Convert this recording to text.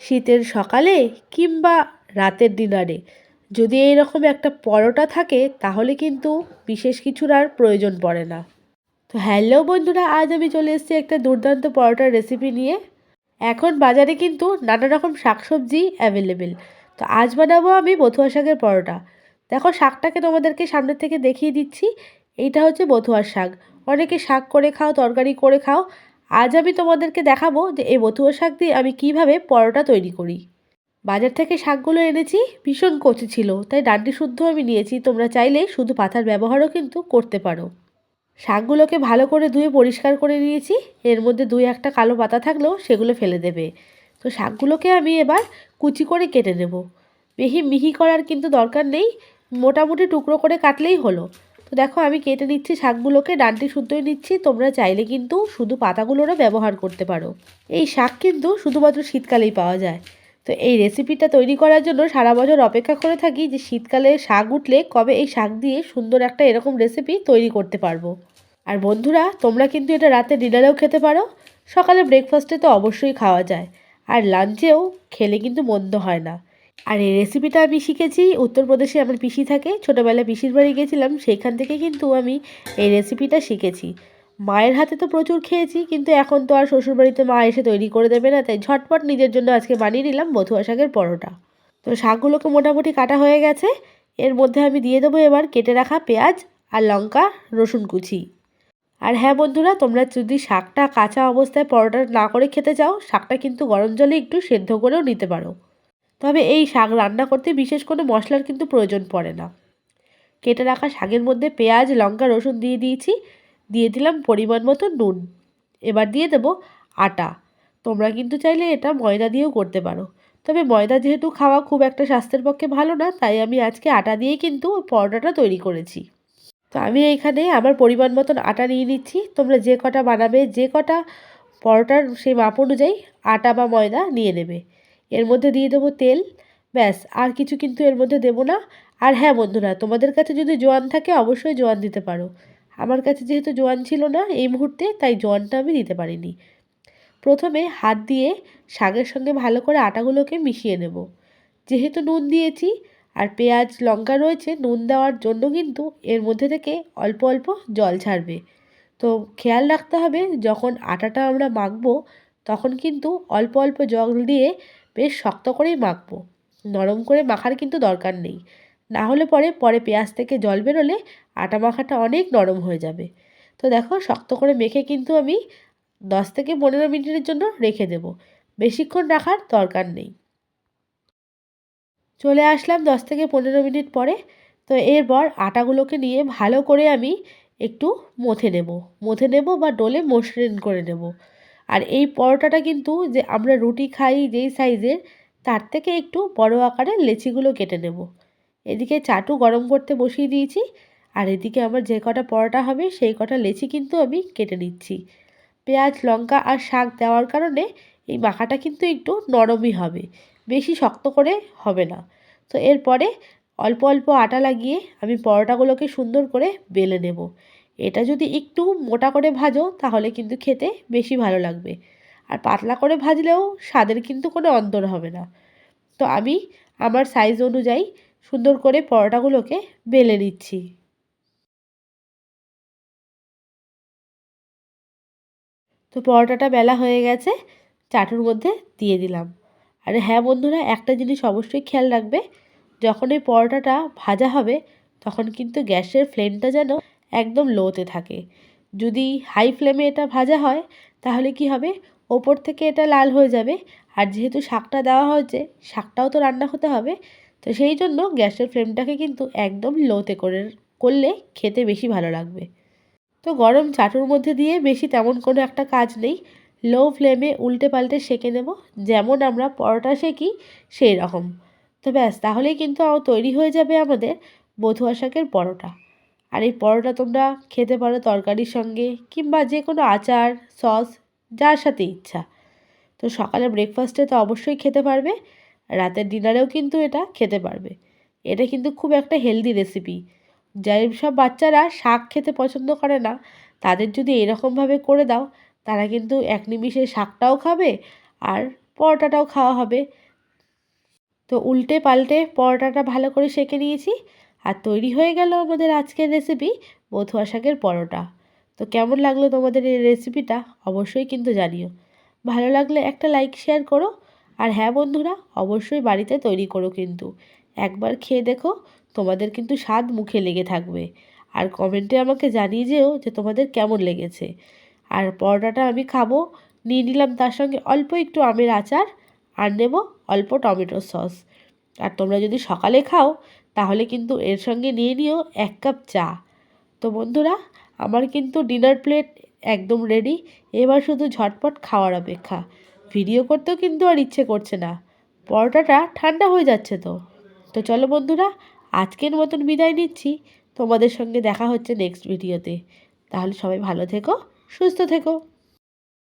শীতের সকালে কিংবা রাতের ডিনারে যদি এইরকম একটা পরোটা থাকে, তাহলে কিন্তু বিশেষ কিছুর আর প্রয়োজন পড়ে না। তো হ্যালো বন্ধুরা, আজ আমি চলে এসেছি একটা দুর্দান্ত পরোটার রেসিপি নিয়ে। এখন বাজারে কিন্তু নানা রকম শাকসবজি অ্যাভেলেবেল তো আজ বানাবো আমি বথুয়া শাকের পরোটা। দেখো, শাকটাকে তোমাদেরকে সামনের থেকে দেখিয়ে দিচ্ছি। এইটা হচ্ছে বথুয়ার শাক। অনেকে শাক করে খাও, তরকারি করে খাও আজ আমি তোমাদেরকে দেখাবো যে এই বথুয়া শাক দিয়ে আমি কীভাবে পরোটা তৈরি করি। বাজার থেকে শাকগুলো এনেছি, ভীষণ কচি ছিল, তাই ডান্ডি শুদ্ধ আমি নিয়েছি। তোমরা চাইলে শুধু পাতার ব্যবহারও কিন্তু করতে পারো। শাকগুলোকে ভালো করে ধুয়ে পরিষ্কার করে নিয়েছি। এর মধ্যে দুই একটা কালো পাতা থাকলেও সেগুলো ফেলে দেবে। তো শাকগুলোকে আমি এবার কুচি করে কেটে নেব। বেশি মিহি করার কিন্তু দরকার নেই। মোটামুটি টুকরো করে কাটলেই হলো। তো দেখো আমি কেটে নিচ্ছি শাকগুলোকে, ডান্টি শুদ্ধই নিচ্ছি, তোমরা চাইলে কিন্তু শুধু পাতাগুলোরও ব্যবহার করতে পারো। এই শাক কিন্তু শুধুমাত্র শীতকালেই পাওয়া যায়। তো এই রেসিপিটা তৈরি করার জন্য সারা বছর অপেক্ষা করে থাকি যে শীতকালে শাক উঠলে কবে এই শাক দিয়ে সুন্দর একটা এরকম রেসিপি তৈরি করতে পারব। আর বন্ধুরা, তোমরা কিন্তু এটা রাতে ডিনারেও খেতে পারো, সকালে ব্রেকফাস্টে তো অবশ্যই খাওয়া যায়। আর লাঞ্চেও খেলে কিন্তু মন্দ হয় না। আর এই রেসিপিটা আমি শিখেছি, উত্তরপ্রদেশে আমার পিসি থাকে, ছোটোবেলায় পিসির বাড়ি গেছিলাম সেইখান থেকে কিন্তু আমি এই রেসিপিটা শিখেছি। মায়ের হাতে তো প্রচুর খেয়েছি, কিন্তু এখন তো আর শ্বশুরবাড়িতে মা এসে তৈরি করে দেবে না, তাই ঝটপট নিজের জন্য আজকে বানিয়ে নিলাম বথুয়া শাকের পরোটা। তো শাকগুলোকে মোটামুটি কাটা হয়ে গেছে, এর মধ্যে আমি দিয়ে দেবো এবার কেটে রাখা পেঁয়াজ আর লঙ্কা, রসুন কুচি। আর হ্যাঁ বন্ধুরা, তোমরা যদি শাকটা কাঁচা অবস্থায় পরোটা না করে খেতে চাও, শাকটা কিন্তু গরম জলে একটু সেদ্ধ করেও নিতে পারো। তবে এই শাক রান্না করতে বিশেষ কোনো মশলার কিন্তু প্রয়োজন পড়ে না। কেটে রাখা শাকের মধ্যে পেঁয়াজ, লঙ্কা, রসুন দিয়ে দিয়েছি। দিয়ে দিলাম পরিমাণ মতো নুন। এবার দিয়ে দেবো আটা। তোমরা কিন্তু চাইলে এটা ময়দা দিয়েও করতে পারো। তবে ময়দা যেহেতু খাওয়া খুব একটা স্বাস্থ্যের পক্ষে ভালো না, তাই আমি আজকে আটা দিয়েই কিন্তু পরোটাটা তৈরি করেছি। তো আমি এইখানে আমার পরিমাণ মতন আটা নিয়ে নিচ্ছি। তোমরা যে কটা বানাবে, যে কটা পরোটার সেই মাপ অনুযায়ী আটা বা ময়দা নিয়ে নেবে। এর মধ্যে দিয়ে দেবো তেল। ব্যাস, আর কিছু কিন্তু এর মধ্যে দেবো না। আর হ্যাঁ বন্ধুরা, তোমাদের কাছে যদি জোয়ান থাকে, অবশ্যই জোয়ান দিতে পারো। আমার কাছে যেহেতু জোয়ান ছিল না এই মুহূর্তে, তাই জোয়ানটা আমি দিতে পারিনি। প্রথমে হাত দিয়ে শাকের সঙ্গে ভালো করে আটাগুলোকে মিশিয়ে নেব। যেহেতু নুন দিয়েছি, আর পেঁয়াজ, লঙ্কা রয়েছে, নুন দেওয়ার জন্য কিন্তু এর মধ্যে থেকে অল্প অল্প জল ছাড়বে। তো খেয়াল রাখতে হবে, যখন আটাটা আমরা মাখবো, তখন কিন্তু অল্প অল্প জল দিয়ে বেশ শক্ত করেই মাখবো। নরম করে মাখার কিন্তু দরকার নেই। না হলে পরে পরে পেঁয়াজ থেকে জল বেরোলে আটা মাখাটা অনেক নরম হয়ে যাবে। তো দেখো, শক্ত করে মেখে কিন্তু আমি দশ থেকে পনেরো মিনিটের জন্য রেখে দেব। বেশিক্ষণ রাখার দরকার নেই। চলে আসলাম দশ থেকে পনেরো মিনিট পরে। তো এরপর আটাগুলোকে নিয়ে ভালো করে আমি একটু মথে নেব। মথে নেব বা ডোলে মসৃণ করে নেব। আর এই পরোটাটা কিন্তু যে আমরা রুটি খাই যেই সাইজের তার থেকে একটু বড় আকারের লেচিগুলো কেটে নেব। এদিকে চাটু গরম করতে বসিয়ে দিয়েছি, আর এদিকে আমার যে কটা পরোটা হবে সেই কটা লেচি কিন্তু আমি কেটে নিচ্ছি। পেঁয়াজ, লঙ্কা আর শাক দেওয়ার কারণে এই মাখাটা কিন্তু একটু নরমই হবে, বেশি শক্ত করে হবে না। তো এরপরে অল্প অল্প আটা লাগিয়ে আমি পরোটাগুলোকে সুন্দর করে বেলে নেব। এটা যদি একটু মোটা করে ভাজো, তাহলে কিন্তু খেতে বেশি ভালো লাগবে। আর পাতলা করে ভাজলেও স্বাদের কিন্তু কোনো অন্তর হবে না। তো আমি আমার সাইজ অনুযায়ী সুন্দর করে পরোটাগুলোকে বেলে নিচ্ছি। তো পরোটাটা বেলা হয়ে গেছে, চাটুর মধ্যে দিয়ে দিলাম। আর হ্যাঁ বন্ধুরা, একটা জিনিস অবশ্যই খেয়াল রাখবে, যখন এই পরোটাটা ভাজা হবে, তখন কিন্তু গ্যাসের ফ্লেমটা যেন একদম লোতে থাকে। যদি হাই ফ্লেমে এটা ভাজা হয়, তাহলে কি হবে? ওপর থেকে এটা লাল হয়ে যাবে। আর যেহেতু শাকটা দেওয়া হয়েছে, শাকটাও তো রান্না হতে হবে। তো সেই জন্য গ্যাসের ফ্লেমটাকে কিন্তু একদম লোতে করে, করলে খেতে বেশি ভালো লাগবে। তো গরম চাটুর মধ্যে দিয়ে বেশি তেমন কোনো একটা কাজ নেই। লো ফ্লেমে উল্টে পাল্টে সেঁকে নেব। যেমন আমরা পরোটা সেঁকি, সেই রকম। তো ব্যাস, তাহলেই কিন্তু তৈরি হয়ে যাবে আমাদের বথুয়া শাকের পরোটা। আর এই পরোটা তোমরা খেতে পারো তরকারির সঙ্গে কিংবা যে কোনো আচার, সস, যার সাথে ইচ্ছা। তো সকালে ব্রেকফাস্টে তো অবশ্যই খেতে পারবে, রাতের ডিনারেও কিন্তু এটা খেতে পারবে। এটা কিন্তু খুব একটা হেলদি রেসিপি যাই সব বাচ্চারা শাক খেতে পছন্দ করে না, তাদের যদি এরকমভাবে করে দাও, তারা কিন্তু এক নিমিষে শাকটাও খাবে আর পরোটাটাও খাওয়া হবে। তো উল্টে পাল্টে পরোটাটা ভালো করে সেঁকে নিয়েছি। আর তৈরি হয়ে গেল আমাদের আজকের রেসিপি বথুয়া শাকের পরোটা। তো কেমন লাগল তোমাদের এই রেসিপিটা অবশ্যই কিন্তু জানিও। ভালো লাগলে একটা লাইক শেয়ার করো। আর হ্যাঁ বন্ধুরা, অবশ্যই বাড়িতে তৈরি করো কিন্তু। একবার খেয়ে দেখো, তোমাদের কিন্তু স্বাদ মুখে লেগে থাকবে। আর কমেন্টে আমাকে জানিয়ে যেও যে তোমাদের কেমন লেগেছে। আর পরোটাটা আমি খাব, নিয়ে নিলাম তার সঙ্গে অল্প একটু আমের আচার, আর নেব অল্প টমেটো সস। আর তোমরা যদি সকালে খাও তাহলে কিন্তু এর সঙ্গে নিয়ে নিও এক কাপ চা। তো বন্ধুরা, আমার কিন্তু ডিনার প্লেট একদম রেডি এবার শুধু ঝটপট খাওয়ার অপেক্ষা। ভিডিও করতেও কিন্তু আর ইচ্ছে করছে না। পরোটাটা ঠান্ডা হয়ে যাচ্ছে তো। তো চলো বন্ধুরা, আজকের মতন বিদায় নিচ্ছি। তোমাদের সঙ্গে দেখা হচ্ছে নেক্সট ভিডিওতে তাহলে সবাই ভালো থেকো, সুস্থ থেকো।